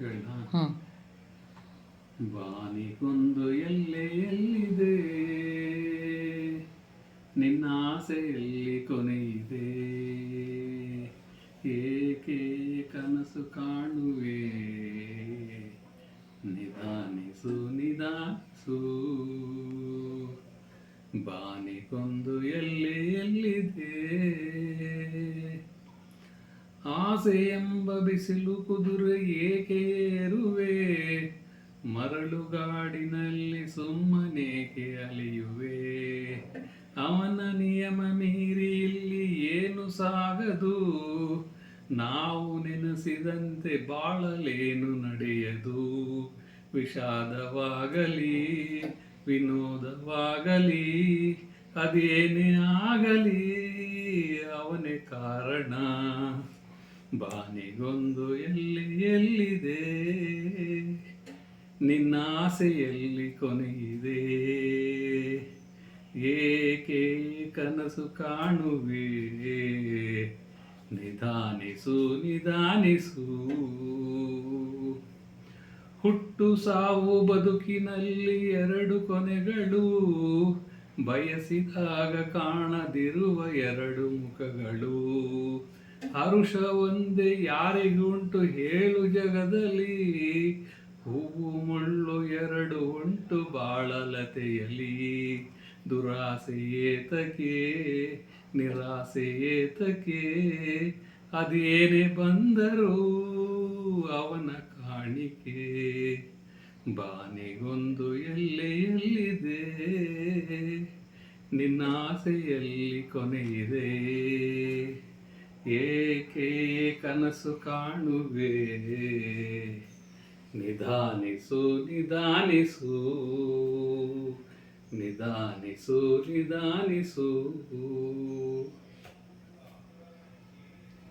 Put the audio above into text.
ಹ್ಮ್. ಬಾನಿಗೊಂದು ಎಲ್ಲೆ ಎಲ್ಲಿದೆ? ನಿನ್ನ ಆಸೆಯಲ್ಲಿ ಕೊನೆಯಿದೆ? ಏಕೆ ಕನಸು ಕಾಣುವೆ? ನಿಧಾನಿಸು ನಿಧಾನಿಸು. ಬಾನಿಗೊಂದು ಎಲ್ಲೆ ಎಲ್ಲಿದೆ? ಆಸೆ ಎಂಬ ಬಿಸಿಲು ಕುದುರೆ ಏಕೆ ಏರುವೆ? ಮರಳುಗಾಡಿನಲ್ಲಿ ಸುಮ್ಮನೇಕೆ ಅಲಿಯುವೆ? ಅವನ ನಿಯಮ ಮೀರಿ ಇಲ್ಲಿ ಏನು ಸಾಗದು? ನಾವು ನೆನೆಸಿದಂತೆ ಬಾಳಲೇನು ನಡೆಯದು? ವಿಷಾದವಾಗಲಿ, ವಿನೋದವಾಗಲಿ, ಅದೇನೇ ಆಗಲಿ, ಅವನೇ ಕಾರಣ. ಬಾನಿಗೊಂದು ಎಲ್ಲಿ ಎಲ್ಲಿದೆ? ನಿನ್ನ ಆಸೆಯಲ್ಲಿ ಕೊನೆಯಿದೆ. ಏಕೆ ಕನಸು ಕಾಣುವೆ? ನಿಧಾನಿಸು ನಿಧಾನಿಸು. ಹುಟ್ಟು ಸಾವು ಬದುಕಿನಲ್ಲಿ ಎರಡು ಕೊನೆಗಳು. ಬಯಸಿದಾಗ ಕಾಣದಿರುವ ಎರಡು ಮುಖಗಳು. ಹರುಷ ಒಂದೇ ಯಾರಿಗುಂಟು ಹೇಳು ಜಗದಲ್ಲಿ. ಹೂವು ಮುಳ್ಳು ಎರಡು ಉಂಟು ಬಾಳಲತೆಯಲ್ಲಿ. ದುರಾಸೆಯೇತಕೆ ನಿರಾಸೆಯೇತಕೆ ಅದೇನೇ ಬಂದರೂ ಅವನ ಕಾಣಿಕೆ. ಬಾನಿಗೊಂದು ಎಲ್ಲೆ ಎಲ್ಲಿದೆ ನಿನ್ನ ಆಸೆಯಲ್ಲಿ ಕೊನೆಯಿದೆ ಏಕೆ ಕನಸು ಕಾಣುವೆ? ನಿಧಾನಿಸು ನಿಧಾನಿಸು. ನಿಧಾನಿಸು ನಿಧಾನಿಸು.